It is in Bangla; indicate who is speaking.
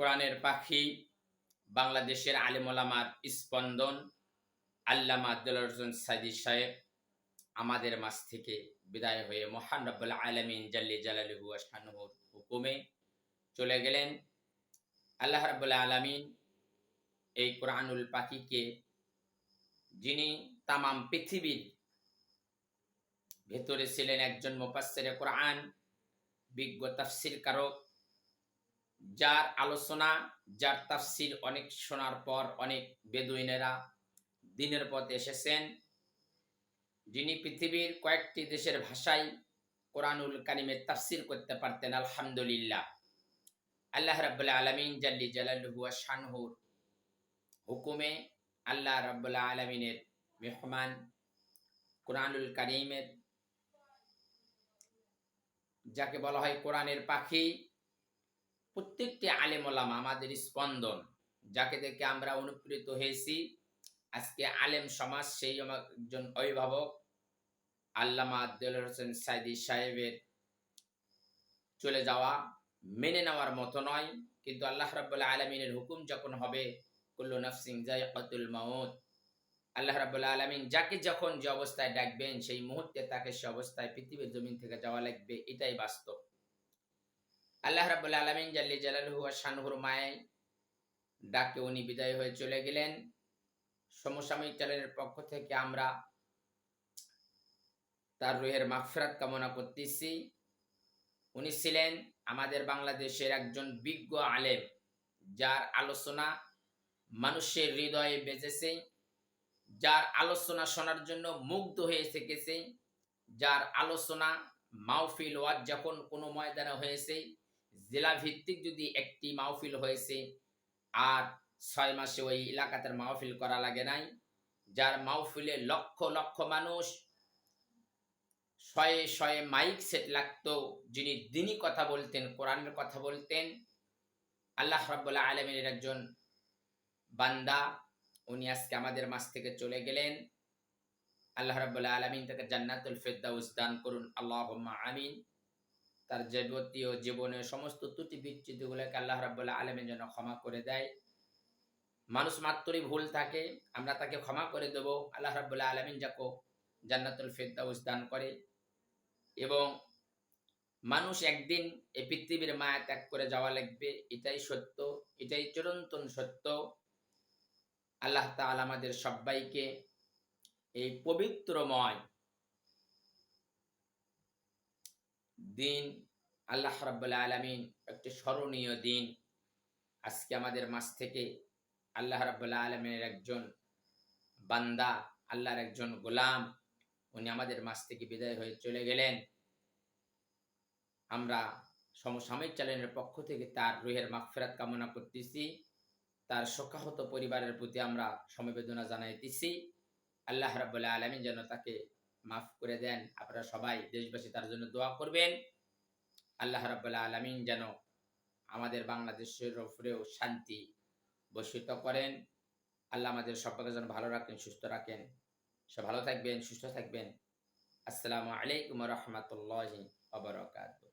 Speaker 1: কোরআনের পাখি, বাংলাদেশের আলিমোলামার স্পন্দন, আল্লামা আব্দুল হোসেন সাইদি সাহেব আমাদের মাছ থেকে বিদায় হয়ে মহান রব্বুল আলমিন জাল্লি জালালুহু আশানুহুর হুকুমে চলে গেলেন। আল্লাহ রাব্বুল আলামিন এই কোরআনুল পাখিকে, যিনি তামাম পৃথিবীর ভেতরে ছিলেন একজন মুফাসসিরে কোরআন, বিজ্ঞ তাফসির কারক যার আলোচনা, যার তাফসির অনেক শোনার পর অনেক বেদুইনেরা দিনের পথে এসেছেন। যিনি পৃথিবীর কয়েকটি দেশের ভাষায় কোরআনুল কারিমের তাফসির করতে পারতেন, আলহামদুলিল্লাহ। আল্লাহ রাব্বুল আলামিন জাল্লি জালালুহু শানহুর হুকুমে আল্লাহ রাব্বুল আলামিনের মেহমান কোরআনুল কারিমের, যাকে বলা হয় কোরআনের পাখি প্রত্যেকটি আলেম ওলামা আমাদের স্পন্দন, যাকে দেখে আমরা অনুপ্রেরিত হয়েছি। আজকে আলেম সমাজ সেই একজন অভিভাবক, আল্লামা আব্দুল হোসেন সাইদি সাহেবের চলে যাওয়া মেনে নেওয়ার মতো নয়, কিন্তু আল্লাহ রাব্বুল আলমিনের হুকুম যখন হবে, কুল্লু নাফসিং যাই কতুল মাউত। আল্লাহ রাব্বুল আলমিন যাকে যখন যে অবস্থায় ডাকবেন, সেই মুহূর্তে তাকে সে অবস্থায় পৃথিবীর জমিন থেকে যাওয়া লাগবে, এটাই বাস্তব। আল্লাহ রাব্বুল আলমিন জাল্লি জালালহু শানহুর মায় ডাকে উনি বিদায় হয়ে চলে গেলেন। সমসাময়িক চ্যানেলের পক্ষ থেকে আমরা তার রুহের মাগফিরাত কামনা করতেছি। উনি ছিলেন আমাদের বাংলাদেশের একজন বিজ্ঞ আলেম, যার আলোচনা মানুষের হৃদয়ে বেজেছে, যার আলোচনা শোনার জন্য মুগ্ধ হয়ে থেকেছে, যার আলোচনা মাহফিল ওয়াজ যখন কোনো ময়দানে হয়েছে জেলা ভিত্তিক যদি একটি মাহফিল হয়েছে আর ছয় মাসে ওই এলাকাতে মাহফিল করা লাগে নাই, যার মাহফিলে লক্ষ লক্ষ মানুষ শয়ে শয়ে মাইক সেট লাগতো, যিনি দিনই কথা বলতেন, কোরআনের কথা বলতেন, আল্লাহ রাব্বুল্লাহ আলমিনের একজন বান্দা, উনি আজকে আমাদের মাছ থেকে চলে গেলেন। আল্লাহ রাব্বুল্লাহ আলমিন তাকে জান্নাতুল ফেরদাউস দান করুন। আল্লাহ আমিন। তার যাবতীয় জীবনের সমস্ত ত্রুটি বিচ্যুতিগুলোকে আল্লাহ রাব্বুল্লাহ আলমিন যেন ক্ষমা করে দেয়। মানুষ মাত্রই ভুল থাকে, আমরা তাকে ক্ষমা করে দেব। আল্লাহ রাব্বুল্লাহ আলমিন যাকো জান্নাতুল ফেরদাউস দান করে। এবং মানুষ একদিন এই পৃথিবীর মায়া ত্যাগ করে যাওয়া লাগবে, এটাই সত্য, এটাই চিরন্তন সত্য। আল্লাহ তাআলা আমাদের সবাইকে এই পবিত্রময় দিন, আল্লাহ রাব্বুল আলামিন একটি স্মরণীয় দিন। আজকে আমাদের মাছ থেকে আল্লাহ রাব্বুল আলমিনের একজন বান্দা, আল্লাহর একজন গোলাম, উনি আমাদের মাছ থেকে বিদায় হয়ে চলে গেলেন। আমরা সমসাময়িক চ্যানেলের পক্ষ থেকে তার রুহের মাগফিরাত কামনা করতেছি। তার শোকাহত পরিবারের প্রতি আমরা সমবেদনা জানাইতেছি। আল্লাহ রাবুল্লাহ আলমিন যেন তাকে মাফ করে দেন। আপনারা সবাই দেশবাসী তার জন্য দোয়া করবেন। আল্লাহ রাবুল্লাহ আলমিন যেন আমাদের বাংলাদেশের উপরেও শান্তি বর্ষিত করেন। আল্লাহ আমাদের সবাইকে যেন ভালো রাখেন, সুস্থ রাখেন। সে ভালো থাকবেন, সুস্থ থাকবেন। আসসালামু আলাইকুম রহমতুল্লাহ আবরকাত